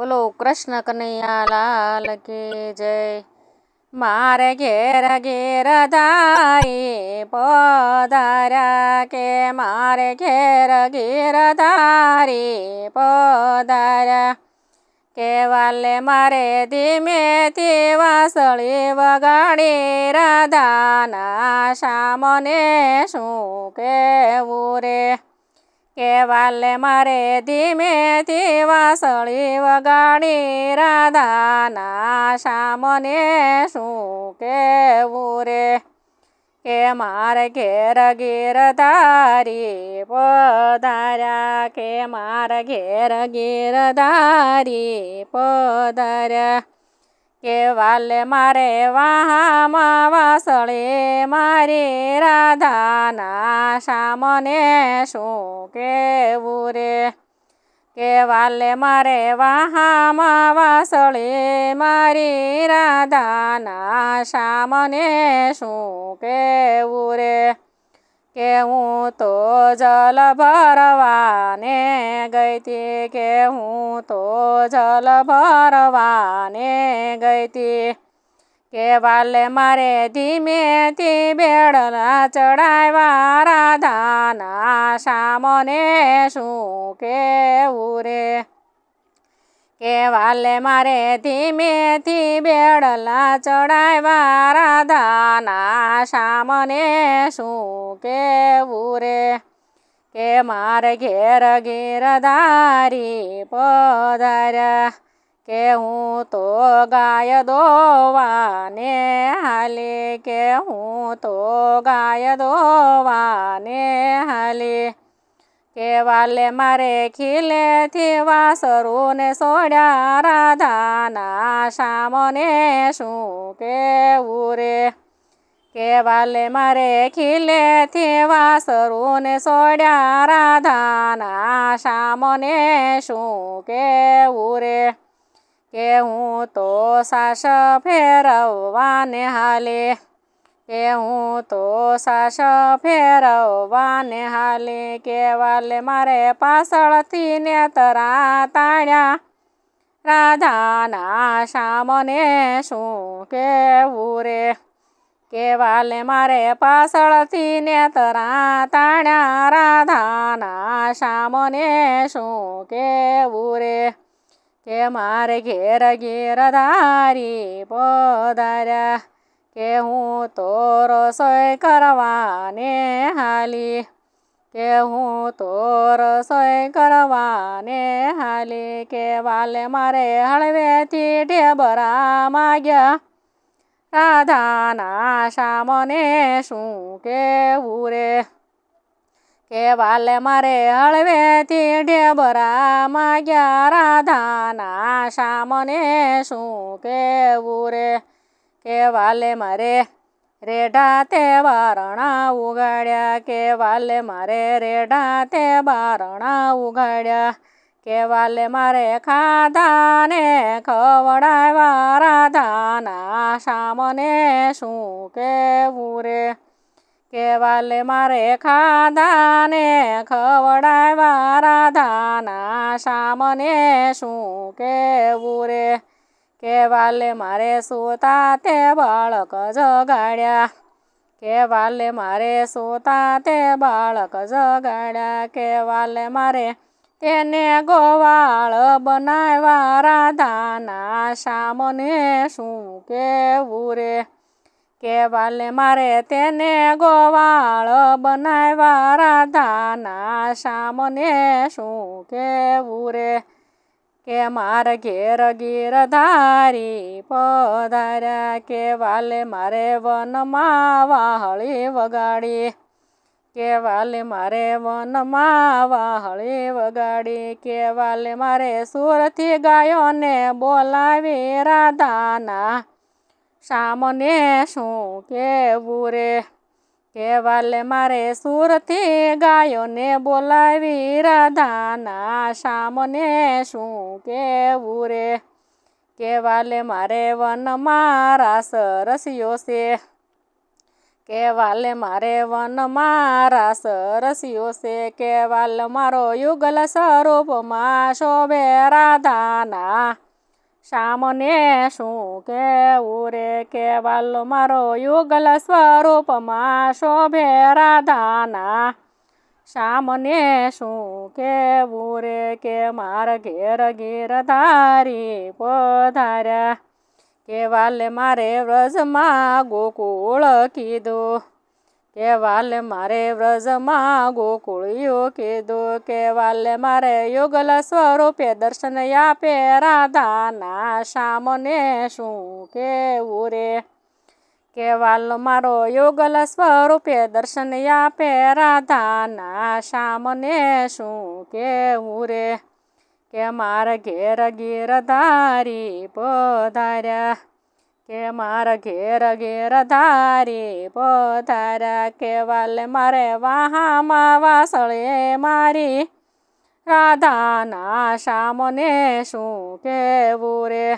બોલો કૃષ્ણ કનૈયા લાલ કે જય. મારે ઘેર ઘેર ધારી પધાર્યા કે મારે ઘેર ઘેર ધારી પધાર્યા. કે મારે ધીમેથી વાસળી વગાડી રાધાના શામને શું કેવું રે? કે વાલે મારે ધીમેથી વાસળી વગાડી, રાધાના શામને શું કેવું રે? કે મારે ઘેર ઘેર ધારી પધાર્યા, કે મારે ઘેર ઘેર ધારી પધાર્યા. કે વાલે મારે વાહામાં વાસળે મારી રાધાના શામને શું કેવું રે? કે વાલે મારે વાહામાં વાસળે મારી રાધાના શામને શું કેવું રે? કે હું તો જલ ભરવાને ગઈતી કે હું તો જલ ભરવાને ગઈતી. કે વાલે મારે ધીમેથી બેડલા ચડાવ્યા રાધાના શામને શું કેવું રે? કે વાલે મારે ધીમેથી બેડલા ચડાવ્યા રાધાના શામને શું કેવું રે? કે મારે ઘેર ઘેર ધારી પધાર્યા કે હું તો ગાય દોવાને હાલી, કે હું તો ગાય દોવાને હાલે. કે વાલે મારે ખીલેથી વાસરુને સોડ્યા રાધાના શામને શું કેવું રે? કે વાલે મારે ખીલેથી વાસરુને સોડ્યા રાધાના શામને શું કેવું રે? કે હું તો સાસ ફેરવવાને હાલે. કે હું તો સાસ ફેરવવાને હાલે કેવાલે મારે પાછળથી ને તરા તાણ્યા રાધાના શામને શું કેવું રે? કેવાલે મારે પાછળથી ને તરા તાણ્યા રાધાના શામને શું કેવું રે? કે મારે ઘેર ઘેર ધારી પધાર્યા. કે હું તો રસોઈ કરવાને હાલી. કે હું તો રસોઈ કરવાને હાલી. કે વાલે મારે હળવેથી ઢેબરા માગ્યા. રાધાના શામને શું કેવું રે? કે વાલે મારે હળવેથી ઢેબરા માગ્યા. રાધાના શામને શું કેવું રે? કે વાલે મારે રેઢા તે બારણા ઉગાડ્યા. કે વાલે મારે રેઢા તે બારણા ઉગાડ્યા. કે વાલે મારે ખાધાને ખવડાવ્યા રાધાના સામને શું કેવું રે? કેવાલે મારે ખાધાને ખવડાવ્યા રાધાના સામને શું કેવું રે? કે વાલે મારે સોતા તે બાળક જગાડ્યા. કે વાલે મારે સોતા તે બાળક જગાડ્યા. કે વાલે મારે તેને ગોવાળ બનાવ્યા. રાધાના શામને શું કેવું રે? કે વાલે મારે તેને ગોવાળ બનાવ્યા. રાધાના શામને શું કેવું રે? કે મારા ઘેર ગીર ધારી પધાર્યા કે વાલે મારે વનમાં વાહળી વગાડી. કે વાલે મારે વનમાં વાહળી વગાડી, કે વાલે મારે સુરથી ગાયોને બોલાવી રાધાના. સામને શું કેવું રે? કે વાલે મારે સુરથી ગાયોને બોલાવી, રાધાના શામને શું કેવું રે? કે વાલે મારે વનમાં રાસ રસ્યો છે. કેવાલે મારે વનમાં રાસ રસિયો છે. કેવાલ મારો યુગલ સ્વરૂપમાં શોભે રાધાના શામને શું કેવું રે? કે વાલ મારો યુગલ સ્વરૂપમાં શોભે રાધાના. શામને શું કેવું રે કે માર ઘેર ઘેર ધારી પધાર્યા? કે વાલે મારે વ્રજમાં ગોકુળ કીધું. કે વાલે મારે વ્રજમાં ગોકુળિયું કીધું. કે વાલે મારે યુગલ સ્વરૂપે દર્શન આપે રાધાના શામને શું કેવું રે? કે વાલ મારો યુગલ સ્વરૂપે દર્શન આપે રાધાના શામને શું કેવું રે? કે માર ઘેર ગીર ધારી પધાર્યા. કે માર ઘેર ઘેર ધારી પધાર્યા કે વાલે મારે વાહામાં વાસળે મારી. રાધાના શામને શું કેવું રે?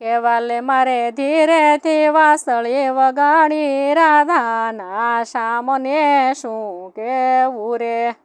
કે વાલે મારે ધીરેથી વાસળી વગાડી. રાધાના શામને શું કેવું રે?